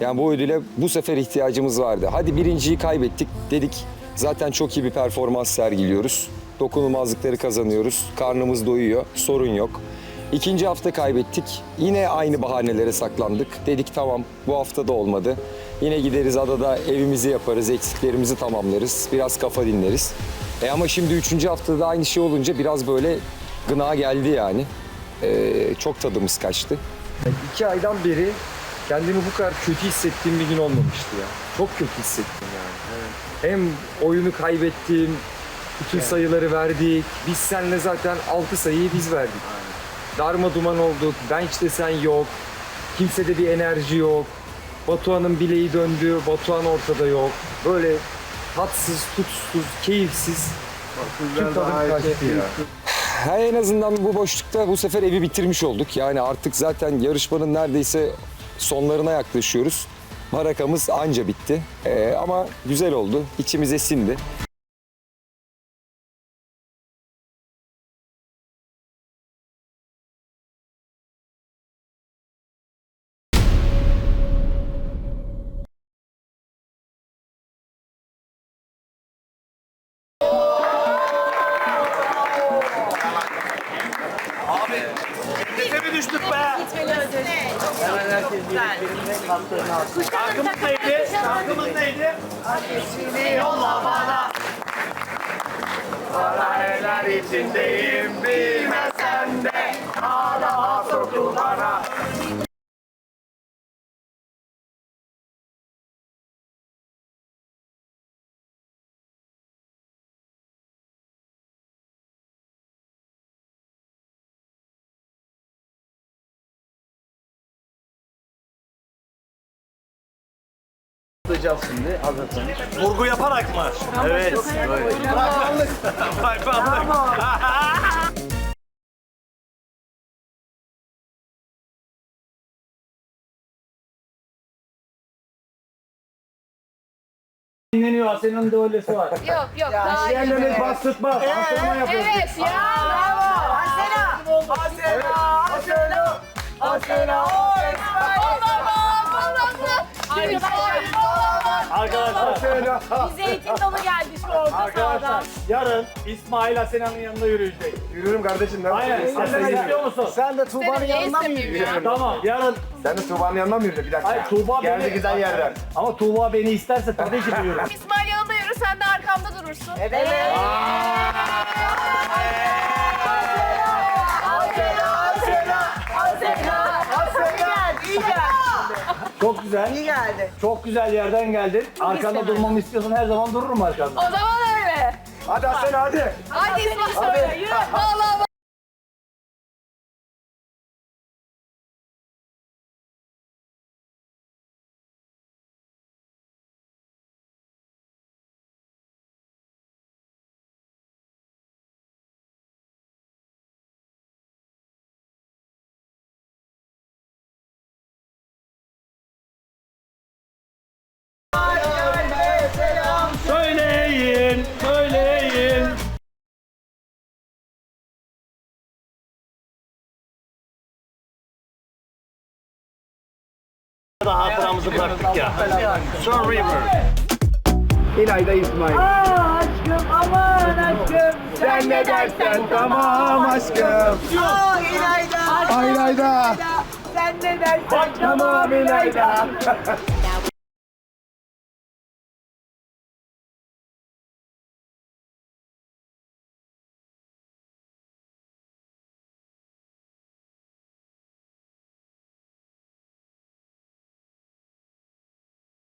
Yani bu ödüle bu sefer ihtiyacımız vardı. Hadi birinciyi kaybettik dedik. Zaten çok iyi bir performans sergiliyoruz. Dokunulmazlıkları kazanıyoruz. Karnımız doyuyor. Sorun yok. İkinci hafta kaybettik. Yine aynı bahanelere saklandık. Dedik tamam bu hafta da olmadı. Yine gideriz adada evimizi yaparız, eksiklerimizi tamamlarız. Biraz kafa dinleriz. E ama şimdi üçüncü haftada aynı şey olunca biraz böyle gına geldi yani. Ee, çok tadımız kaçtı. İki aydan beri kendimi bu kadar kötü hissettiğim bir gün olmamıştı ya. Çok kötü hissettim yani. Hem oyunu kaybettim, bütün sayıları verdik. Biz seninle zaten 6 sayıyı biz verdik. Darma duman olduk. Bench'te sen yok. Kimsede bir enerji yok. Batuhan'ın bileği döndü. Batuhan ortada yok. Böyle tatsız, tutsuz, keyifsiz. Tüm tadım kaçtı ya. Ha, en azından bu boşlukta bu sefer evi bitirmiş olduk. Yani artık zaten yarışmanın neredeyse sonlarına yaklaşıyoruz. Marakamız anca bitti. Ee, ama güzel oldu. İçimize sindi. Düştük be? Hemen herkes. Şarkımız neydi? Şarkımız neydi? Adresini yolla bana. Paraleller içindeyim bilmesen de Hala sokul bana. Atlayacağız şimdi hazırsanız. Vurgu yaparak mı? Evet. Bak bak. Dinleniyor. Asena'nın da öylesi var. Yok yok daha iyi. Diğerlerine bas tutmaz. Antrenman yapıyoruz. Evet ya bravo. Asena. Asena, Asena, Asena, Arkadaşlar, Bize eğitim dolu geldi şu orta arkadaşlar sahadan. yarın İsmail Asena'nın yanında yürüyecek. Yürüyorum kardeşim. Ben Aynen. Asena istiyor musun? Sen de Tuğba'nın yanından mı yürüyorsun? Tamam. Yarın Sen de Tuğba'nın yanından mı yürüyorsun? Bir dakika. Hayır Tuğba Geldi beni... güzel yerden. Ama Tuğba beni isterse tabii ki yürürüm. İsmail yanında yürü sen de arkamda durursun. Evet. Çok güzel. İyi geldi. Çok güzel yerden geldin. Arkanda durmamı istiyorsan her zaman dururum arkanda. O zaman öyle. Hadi Asena hadi. Hadi İsmail söyle yürü. Vallahi Bıraktık ya. Sur River. İlayda İsmail. aşkım aman aşkım Sen ne dersen tamam aşkım. Aa İlayda Ay İlayda. sen ne dersen Tamam İlayda.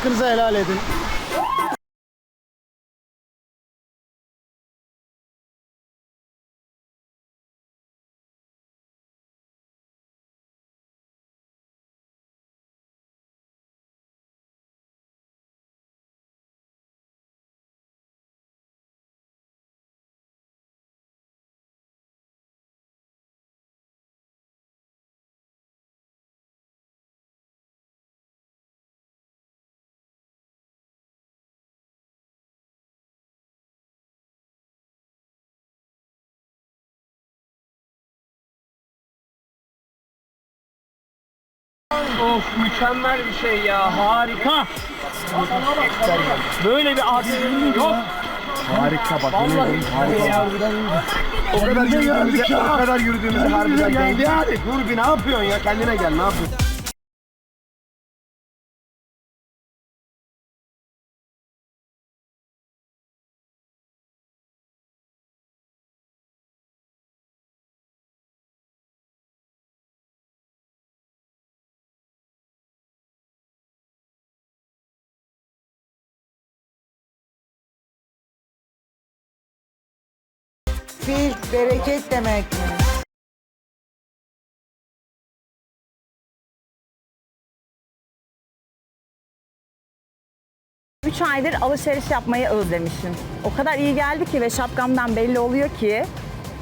Hakkınızı helal edin. Of mükemmel bir şey ya harika. Böyle bir adillik yok. Harika bak. Vallahi harika. O kadar yürüdüğümüzde, o kadar harbiden geldi. Hadi dur bir ne yapıyorsun ya? Kendine gel ne yapıyorsun? Bereket demek? Üç aydır alışveriş yapmayı özlemişim. O kadar iyi geldi ki ve şapkamdan belli oluyor ki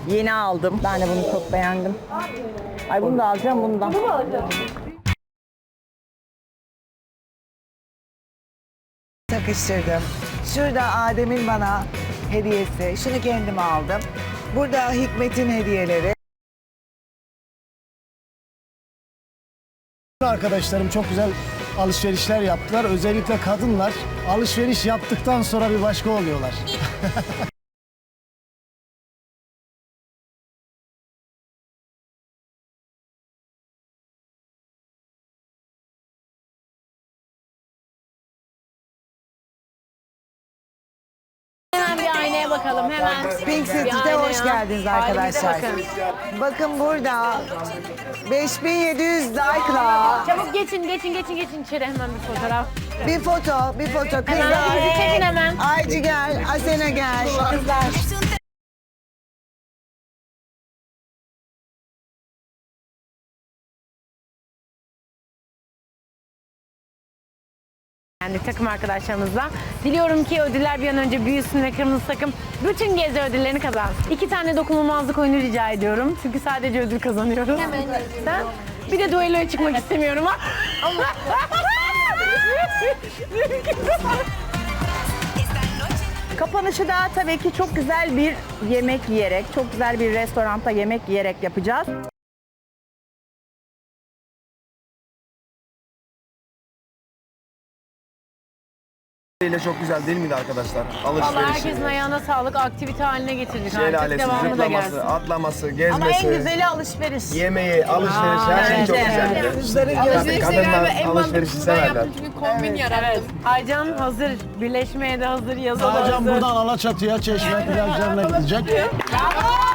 yeni aldım. Ben de bunu çok beğendim. Ay bunu da alacağım bundan. Takıştırdım. Şurada Adem'in bana hediyesi. Şunu kendime aldım. Burada Hikmet'in hediyeleri. Arkadaşlarım çok güzel alışverişler yaptılar. Özellikle kadınlar alışveriş yaptıktan sonra bir başka oluyorlar. bakalım hemen. Pink City'de hoş geldiniz arkadaşlar. bakın. Bakın burada 5700 like'la Çabuk geçin geçin geçin geçin içeri hemen bir fotoğraf. bir foto, bir foto Hemen bizi çekin kızlar. hemen. Ayci gel, Asena gel, kızlar. Yani takım arkadaşlarımızla. Diliyorum ki ödüller bir an önce büyüsün ve kırmızı takım bütün gezi ödüllerini kazansın. İki tane dokunulmazlık oyunu rica ediyorum. Çünkü sadece ödül kazanıyoruz. Hemen. Sen? Bir de duelloya çıkmak istemiyorum ha. Kapanışı da tabii ki çok güzel bir yemek yiyerek, çok güzel bir restoranda yemek yiyerek yapacağız. İle çok güzel değil miydi arkadaşlar? Vallahi herkesin ayağına sağlık. Aktivite haline getirdik artık. Şelalesi, Devamı da gelsin. zıplaması, atlaması, gezmesi, Ama en güzeli alışveriş. yemeği, alışveriş her şey çok güzeldi. Tabii kadınlar alışverişi severler. Evet. Aycan hazır. Birleşmeye de hazır. Yazılı hazır. Alaçatı'ya, Çeşme plajlarına gidecek. Bravo!